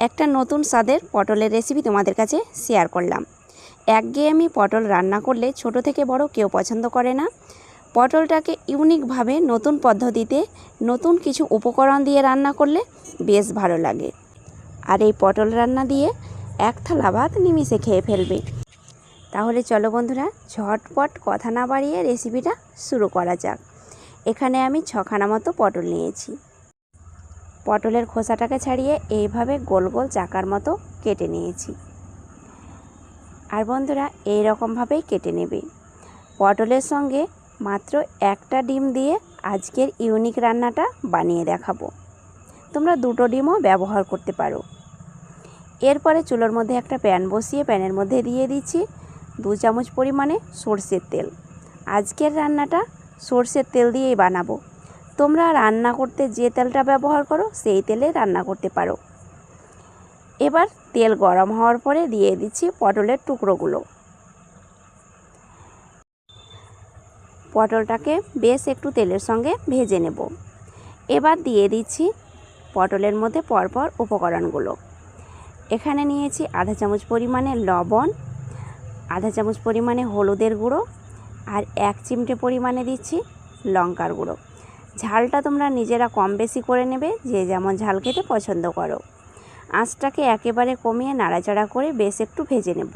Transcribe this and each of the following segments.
একটা নতুন স্বাদের পটলের রেসিপি তোমাদের কাছে শেয়ার করলাম। একঘেয়েমি পটল রান্না করলে ছোট থেকে বড় কেউ পছন্দ করে না। পটলটাকে ইউনিকভাবে নতুন পদ্ধতিতে নতুন কিছু উপকরণ দিয়ে রান্না করলে বেশ ভালো লাগে। আর এই পটল রান্না দিয়ে এক থালা ভাত নিমিশে খেয়ে ফেলবে। তাহলে চলো বন্ধুরা, ঝটপট কথা না বাড়িয়ে রেসিপিটা শুরু করা যাক। এখানে আমি ছখানা মতো পটল নিয়েছি। পটলের খোসাটাকে ছাড়িয়ে এইভাবে গোল গোল চাকার মতো কেটে নিয়েছি। আর বন্ধুরা এই রকমভাবেই কেটে নেবে। পটলের সঙ্গে মাত্র একটা ডিম দিয়ে আজকের ইউনিক রান্নাটা বানিয়ে দেখাবো। তোমরা দুটো ডিমও ব্যবহার করতে পারো। এরপরে চুলোর মধ্যে একটা প্যান বসিয়ে প্যানের মধ্যে দিয়ে দিচ্ছি দু চামচ পরিমাণে সর্ষের তেল। আজকের রান্নাটা সর্ষের তেল দিয়েই বানাবো। তোমরা রান্না করতে যে তেলটা ব্যবহার করো, সেই তেলে রান্না করতে পারো। এবার তেল গরম হওয়ার পরে দিয়ে দিচ্ছি পটলের টুকরোগুলো। পটলটাকে বেশ একটু তেলের সঙ্গে ভেজে নেব। এবার দিয়ে দিচ্ছি পটলের মধ্যে পরপর উপকরণগুলো। এখানে নিয়েছি আধা চামচ পরিমাণে লবণ, আধা চামচ পরিমাণে হলুদের গুঁড়ো আর এক চিমটে পরিমাণে দিচ্ছি লঙ্কার গুঁড়ো। ঝালটা তোমরা নিজেরা কম বেশি করে নেবে, যে যেমন ঝাল খেতে পছন্দ করো। আঁচটাকে একেবারে কমিয়ে নাড়াচাড়া করে বেশ একটু ভেজে নেব।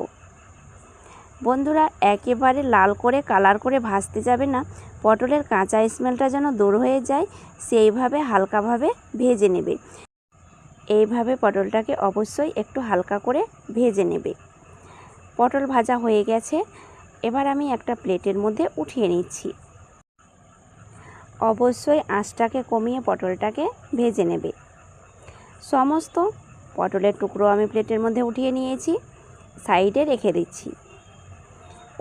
বন্ধুরা, একেবারে লাল করে, কালার করে ভাজতে যাবে না। পটলের কাঁচা স্মেলটা যেন দূর হয়ে যায়, সেইভাবে হালকাভাবে ভেজে নেবে। এইভাবে পটলটাকে অবশ্যই একটু হালকা করে ভেজে নেবে। পটল ভাজা হয়ে গেছে। এবার আমি একটা প্লেটের মধ্যে উঠিয়ে নিচ্ছি। অবশ্যই আঁচটাকে কমিয়ে পটলটাকে ভেজে নেবে। সমস্ত পটলের টুকরো আমি প্লেটের মধ্যে উঠিয়ে নিয়েছি, সাইডে রেখে দিচ্ছি।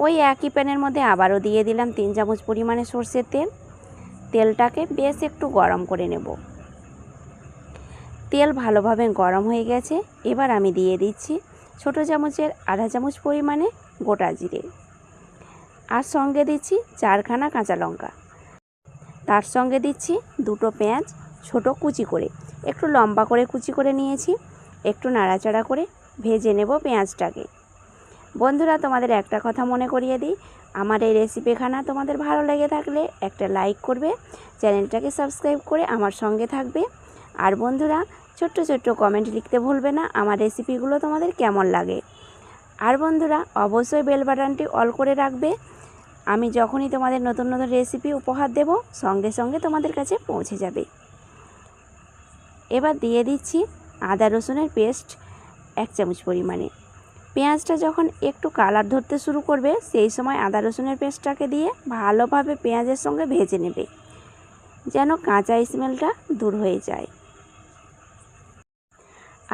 ওই একই প্যানের মধ্যে আবারও দিয়ে দিলাম তিন চামচ পরিমাণে সর্ষের তেল। তেলটাকে বেশ একটু গরম করে নেব। তেল ভালোভাবে গরম হয়ে গেছে, এবার আমি দিয়ে দিচ্ছি ছোট চামচের আধা চামচ পরিমাণে গোটা জিরে। আর সঙ্গে দিচ্ছি চারখানা কাঁচা লঙ্কা। তার সঙ্গে দিচ্ছি দুটো পেঁয়াজ ছোট কুচি করে। একটু লম্বা করে কুচি করে নিয়েছি, একটু নাড়াচাড়া করে ভেজে নেব পেঁয়াজটাকে। বন্ধুরা, তোমাদের একটা কথা মনে করিয়ে দিই, আমার এই রেসিপিখানা তোমাদের ভালো লেগে থাকলে একটা লাইক করবে, চ্যানেলটাকে সাবস্ক্রাইব করে আমার সঙ্গে থাকবে। আর বন্ধুরা, ছোট্ট ছোট্ট কমেন্ট লিখতে ভুলবে না, আমার রেসিপিগুলো তোমাদের কেমন লাগে। আর বন্ধুরা, অবশ্যই বেল বাটনটি অল করে রাখবে আমি যখনই তোমাদের নতুন নতুন রেসিপি উপহার দেব, সঙ্গে সঙ্গে তোমাদের কাছে পৌঁছে যাবে। এবার দিয়ে দিচ্ছি আদা রসুনের পেস্ট এক চামচ পরিমাণে। পেঁয়াজটা যখন একটু কালার ধরতে শুরু করবে, সেই সময় আদা রসুনের পেস্টটাকে দিয়ে ভালোভাবে পেঁয়াজের সঙ্গে ভেজে নেবে, যেন কাঁচা স্মেলটা দূর হয়ে যায়।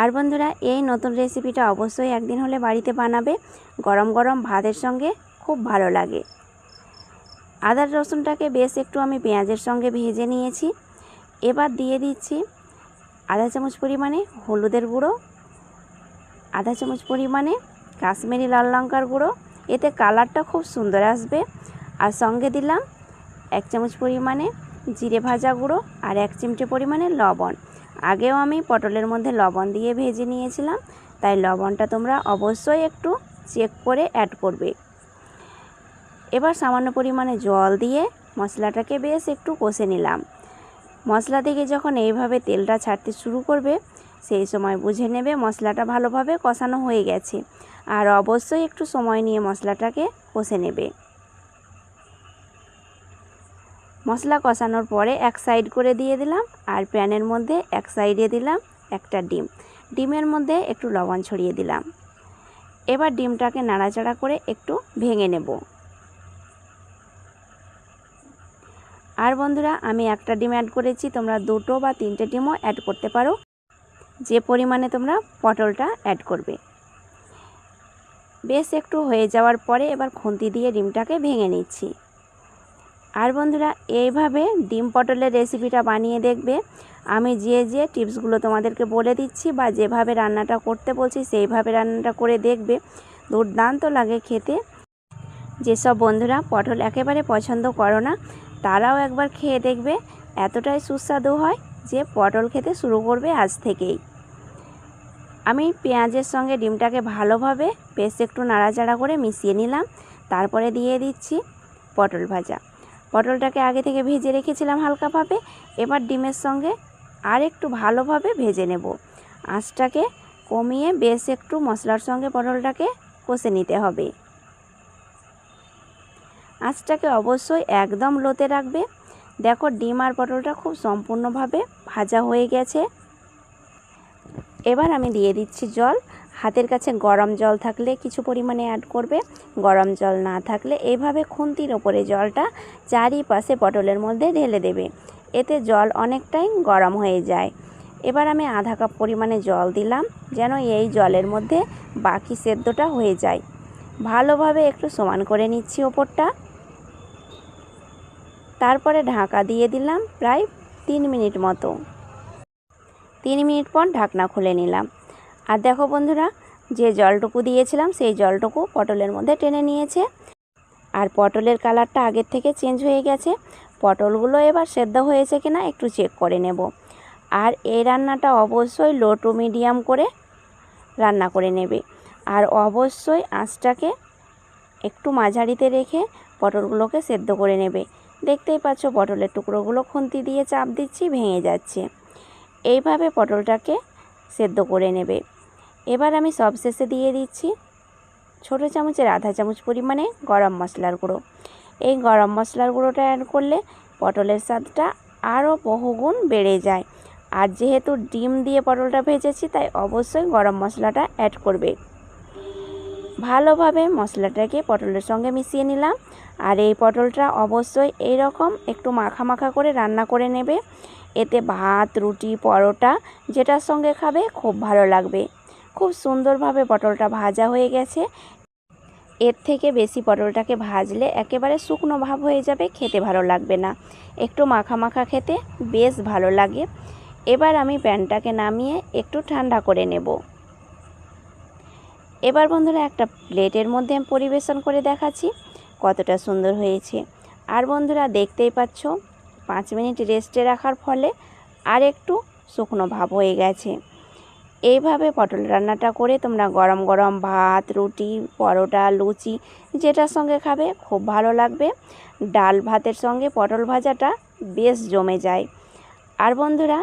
আর বন্ধুরা, এই নতুন রেসিপিটা অবশ্যই একদিন হলে বাড়িতে বানাবে। গরম গরম ভাতের সঙ্গে খুব ভালো লাগে। আদা রসুনটাকে বেশ একটু আমি পেঁয়াজের সঙ্গে ভেজে নিয়েছি। এবার দিয়ে দিচ্ছি আধা চামচ পরিমাণে হলুদের গুঁড়ো, আধা চামচ পরিমাণে কাশ্মীরি লাল লঙ্কার গুঁড়ো। এতে কালারটা খুব সুন্দর আসবে। আর সঙ্গে দিলাম এক চামচ পরিমাণে জিরে ভাজা গুঁড়ো আর এক চিমটে পরিমাণে লবণ। আগেও আমি পটলের মধ্যে লবণ দিয়ে ভেজে নিয়েছিলাম, তাই লবণটা তোমরা অবশ্যই একটু চেক করে অ্যাড করবে। এবার সামান্য পরিমাণে জল দিয়ে মশলাটাকে বেশ একটু কষে নিলাম। মশলা থেকে যখন এইভাবে তেলটা ছাড়তে শুরু করবে, সেই সময় বুঝে নেবে মশলাটা ভালোভাবে কষানো হয়ে গেছে আর অবশ্যই একটু সময় নিয়ে মশলাটাকে কষে নেবে। মশলা কষানোর পরে এক সাইড করে দিয়ে দিলাম আর প্যানের মধ্যে এক সাইডে দিলাম একটা ডিম। ডিমের মধ্যে একটু লবণ ছড়িয়ে দিলাম। এবার ডিমটাকে নাড়াচাড়া করে একটু ভেঙে নেব। আর বন্ধুরা, আমি একটা ডিম অ্যাড করেছি, তোমরা দুটো বা তিনটে ডিমও অ্যাড করতে পারো। যে পরিমাণে তোমরা পটলটা অ্যাড করবে। বেশ একটু হয়ে যাওয়ার পরে এবার খুন্তি দিয়ে ডিমটাকে ভেঙে নিচ্ছি। আর বন্ধুরা, এইভাবে ডিম পটলের রেসিপিটা বানিয়ে দেখবে। আমি যে যে টিপসগুলো তোমাদেরকে বলে দিচ্ছি বা যেভাবে রান্নাটা করতে বলছি, সেইভাবে রান্নাটা করে দেখবে। দুর্দান্ত লাগে খেতে। যেসব বন্ধুরা পটল একেবারে পছন্দ করো না তারাও একবার খেয়ে দেখবে, এতটাই সুস্বাদু হয় যে পটল খেতে শুরু করবে আজ থেকেই। আমি পেঁয়াজের সঙ্গে ডিমটাকে ভালোভাবে বেশ একটু নাড়াচাড়া করে মিশিয়ে নিলাম, তারপরে দিয়ে দিচ্ছি পটল ভাজা। পটলটাকে আগে থেকে ভেজে রেখেছিলাম হালকাভাবে, এবার ডিমের সঙ্গে আর একটু ভালোভাবে ভেজে নেব। আঁচটাকে কমিয়ে বেশ একটু মশলার সঙ্গে পটলটাকে কষে নিতে হবে। আঁচটাকে অবশ্যই একদম লোতে রাখবে। দেখো ডিম আর পটলটা খুব সম্পূর্ণভাবে ভাজা হয়ে গেছে। এবার আমি দিয়ে দিচ্ছি জল। হাতের কাছে গরম জল থাকলে কিছু পরিমাণে অ্যাড করবে। গরম জল না থাকলে এইভাবে খুন্তির ওপরে জলটা চারিপাশে পটলের মধ্যে ঢেলে দেবে। এতে জল অনেকটাই গরম হয়ে যায়। এবার আমি আধা কাপ পরিমাণে জল দিলাম যেন এই জলের মধ্যে বাকি সেদ্ধটা হয়ে যায়। ভালোভাবে একটু সমান করে নিচ্ছি ওপরটা। তারপরে ঢাকা দিয়ে দিলাম প্রায় তিন মিনিট মতো। তিন মিনিট পর ঢাকনা খুলে নিলাম। আর দেখো বন্ধুরা, যে জলটুকু দিয়েছিলাম সেই জলটুকু পটলের মধ্যে টেনে নিয়েছে। আর পটলের কালারটা আগের থেকে চেঞ্জ হয়ে গেছে। পটলগুলো এবার সেদ্ধ হয়েছে কিনা একটু চেক করে নেব। আর এই রান্নাটা অবশ্যই লো টু মিডিয়াম করে রান্না করে নেবে। আর অবশ্যই আঁচটাকে একটু মাঝারিতে রেখে পটলগুলোকে সেদ্ধ করে নেবে। দেখতেই পাচ্ছ পটলের টুকরোগুলো খুন্তি দিয়ে চাপ দিচ্ছি, ভেঙে যাচ্ছে। এইভাবে পটলটাকে সেদ্ধ করে নেবে। এবার আমি সবশেষে দিয়ে দিচ্ছি ছোটো চামচের আধা চামচ পরিমাণে গরম মশলার গুঁড়ো। এই গরম মশলার গুঁড়োটা অ্যাড করলে পটলের স্বাদটা আরও বহুগুণ বেড়ে যায়। আর যেহেতু ডিম দিয়ে পটলটা ভেজেছি, তাই অবশ্যই গরম মশলাটা অ্যাড করবে। ভালোভাবে মশলাটাকে পটলের সঙ্গে মিশিয়ে নিলাম। আর এই পটলটা অবশ্যই এই রকম একটু মাখা মাখা করে রান্না করে নেবে। এতে ভাত, রুটি, পরোটা যেটার সঙ্গে খাবে খুব ভালো লাগবে। খুব সুন্দরভাবে পটলটা ভাজা হয়ে গেছে। এর থেকে বেশি পটলটাকে ভাজলে একেবারে শুকনো ভাব হয়ে যাবে, খেতে ভালো লাগবে না। একটু মাখা মাখা খেতে বেশ ভালো লাগে। এবার আমি প্যানটাকে নামিয়ে একটু ঠান্ডা করে নেব। এবার বন্ধুরা একটা প্লেটের মধ্যে আমি পরিবেশন করে দেখাচ্ছি, কতটা সুন্দর হয়েছে। আর বন্ধুরা দেখতেই পাচ্ছ, পাঁচ মিনিট রেস্টে রাখার ফলে আর একটু শুকনো ভাব হয়ে গেছে। এইভাবে পটল রান্নাটা করে তোমরা গরম গরম ভাত, রুটি, পরোটা, লুচি, যেটার সঙ্গে খাবে খুব ভালো লাগবে। ডাল ভাতের সঙ্গে পটল ভাজাটা বেশ জমে যায়। আর বন্ধুরা,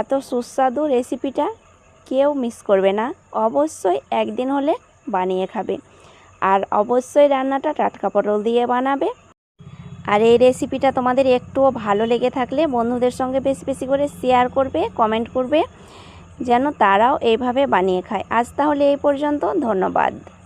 এত সুস্বাদু রেসিপিটা কেউ মিস করবে না। অবশ্যই একদিন হলে বানিয়ে খাবে। আর অবশ্যই রান্নাটা টাটকা পটল দিয়ে বানাবে। আর এই রেসিপিটা তোমাদের একটুও ভালো লেগে থাকলে বন্ধুদের সঙ্গে বেশি বেশি করে শেয়ার করবে কমেন্ট করবে, যেন তারাও এইভাবে বানিয়ে খায়। আজ তাহলে এই পর্যন্ত। ধন্যবাদ।